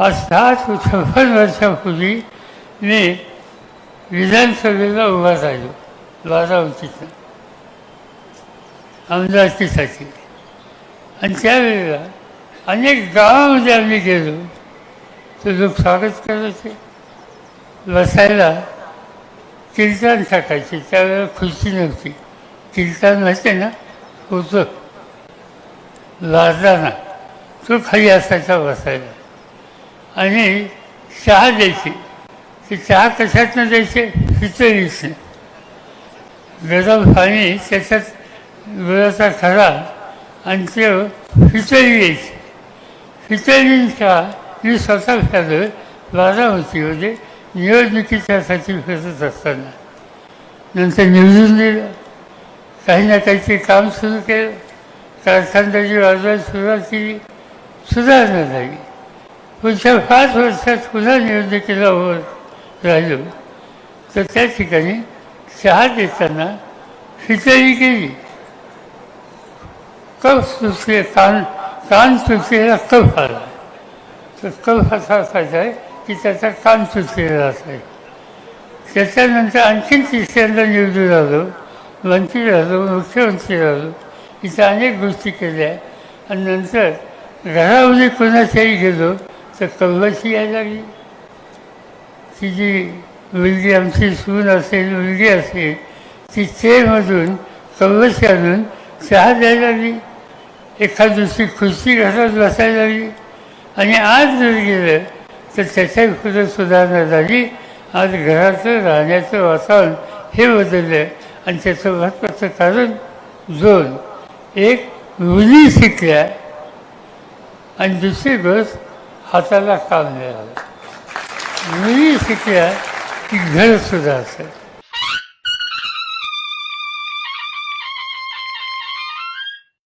आज सात छप्पन वर्षापूर्वी मी विधानसभेला उभा राहिलो. बारामतीचा. अमरावतीसाठी आणि त्यावेळेला अनेक गावामध्ये आम्ही गेलो. तर लोक स्वागत करायचे. बसायला कीर्तन टाकायचे त्यावेळेला खुर्ची नव्हती. कीर्तन माहिती ना? होतं. लाजताना तो खाली असायचा बसायला. आणि चहा द्यायची ती चहा कशातनं द्यायची खिचडीचं गरम पाणी त्याच्यात गुळाचा खरा आणि ते खिचडी द्यायची खिचडी चहा मी स्वतः खाल्लं होते म्हणजे निवडणुकीच्यासाठी फिरत असताना. नंतर निवडून दिलं काही ना काहीतरी काम सुरू केलं. कारखानदारी वाजवायला सुरुवात केली. सुधारणा झाली. पुढच्या पाच वर्षात पुन्हा निवडणुकीला होत राहिलो. तर त्या ठिकाणी चहा देताना खिचडी केली. कफ सुचले कान कान सुचलेला कफ आला. तर कफ असा असायचा आहे की त्याचा कान सुचलेला असायचा. त्याच्यानंतर आणखीन तिसऱ्यांदा निवडून आलो. मंत्री झालो मुख्यमंत्री झालो. इथं अनेक गोष्टी केल्या. आणि नंतर घरामध्ये कोणाच्याही गेलो तर कल्लशी यायला लागली ती जी मुलगी आमची सून असेल मुलगी असेल ती चेमधून कल्लशी आणून चहा द्यायला लागली एखाद दुसरी खुर्ची घरात बसायला लागली. आणि आज जर गेलं तर त्याच्या पुढे सुधारणा झाली. आज घराचं राहण्याचं वातावरण हे बदललं. आणि त्याचं महत्त्वाचं कारण दोन एक मुली शिकल्या. आणि दुसरी गोष्ट हाताला काम मिळालं. मुली शिकल्या की घर सुद्धा असेल.